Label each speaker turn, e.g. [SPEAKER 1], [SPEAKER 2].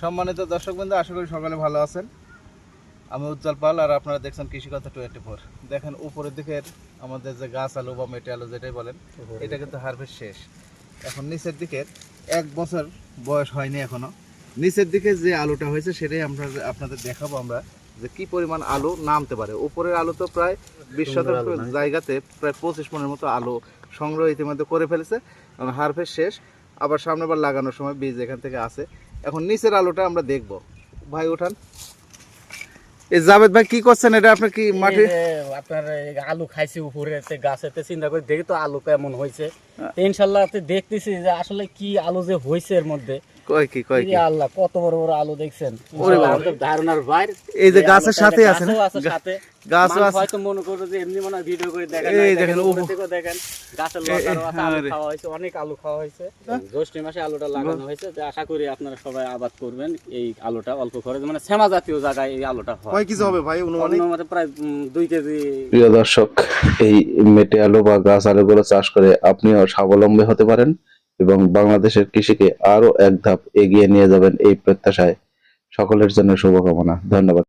[SPEAKER 1] সম্মানিত দর্শক বন্ধু আশা করি সকালে ভালো আছেন। আমি উজ্জ্বল পাল আর আপনারা দেখছেন কৃষিকথা টোয়েন্টি ফোর। দেখেন উপরের দিকের আমাদের যে গাছ আলু বা মেটে আলু যেটাই বলেন এটা কিন্তু হারভেস্ট শেষ। এখন নিচের দিকের এক বছর বয়স হয়নি এখনও। নিচের দিকে যে আলুটা হয়েছে সেটাই আমরা আপনাদের দেখাবো আমরা যে কি পরিমাণ আলু নামতে পারে। উপরের আলু তো প্রায় বিশ শতাংশ জায়গাতে প্রায় পঁচিশ মনের মতো আলু সংগ্রহ ইতিমধ্যে করে ফেলেছে। কারণ হারভেস্ট শেষ। আবার সামনে সামনেবার লাগানোর সময় বীজ এখান থেকে আসে। এখন নিচের আলোটা আমরা দেখব। ভাই ওঠান এই জাবেদ ভাই কি করছেন? এটা আপনি কি মাটি?
[SPEAKER 2] আপনার আলু খাইছি উপরে গাছেতে চিন্তা করে দেখি তো আলু কেমন হয়েছে
[SPEAKER 1] হ্যাঁ।
[SPEAKER 2] ইনশাল্লাহ দেখতেছি যে আসলে কি আলু যে হয়েছে এর মধ্যে।
[SPEAKER 1] কয় কি কয় কি?
[SPEAKER 2] আল্লাহ কত বড় বড় আলু দেখছেন।
[SPEAKER 1] ওরে বাবা।
[SPEAKER 2] আমাদের ধারণার বাইরে।
[SPEAKER 1] এই যে গাছের সাথে আছে না?
[SPEAKER 2] গাছও আছে
[SPEAKER 1] গা-
[SPEAKER 2] সাথে।
[SPEAKER 1] গাছও আছে।
[SPEAKER 2] হয়তো মনে করো যে এমনি মনে ভিডিও করে দেখেন
[SPEAKER 1] এই
[SPEAKER 2] এই
[SPEAKER 1] দেখেন,
[SPEAKER 2] দেখেন
[SPEAKER 1] ও-
[SPEAKER 2] দেখেন। গাছের
[SPEAKER 1] এই-
[SPEAKER 2] লতারও আলু
[SPEAKER 1] হ্যাঁ
[SPEAKER 2] খাওয়া হয়েছে অনেক আলু খাওয়া হয়েছে। জ্যৈষ্ঠ মাসে আলুটা লাগানো হয়েছে। তো আশা করি আপনারা সবাই আবাদ করবেন এই আলুটা অল্প খরচ। মানে শ্যামা জাতীয় জায়গায় এই আলুটা হয়।
[SPEAKER 3] কয় কেজি হবে ভাই অনুমানিক?
[SPEAKER 2] প্রায় দুই কেজি।
[SPEAKER 4] প্রিয় দর্শক এই মেটে আলু বা গাছ আলুগুলো চাষ করে আপনিও স্বাবলম্বী হতে পারেন। এবং বাংলাদেশের কৃষিকে আরও এক ধাপ এগিয়ে নিয়ে যাবেন এই প্রত্যাশায়। সকলের জন্য শুভকামনা। ধন্যবাদ।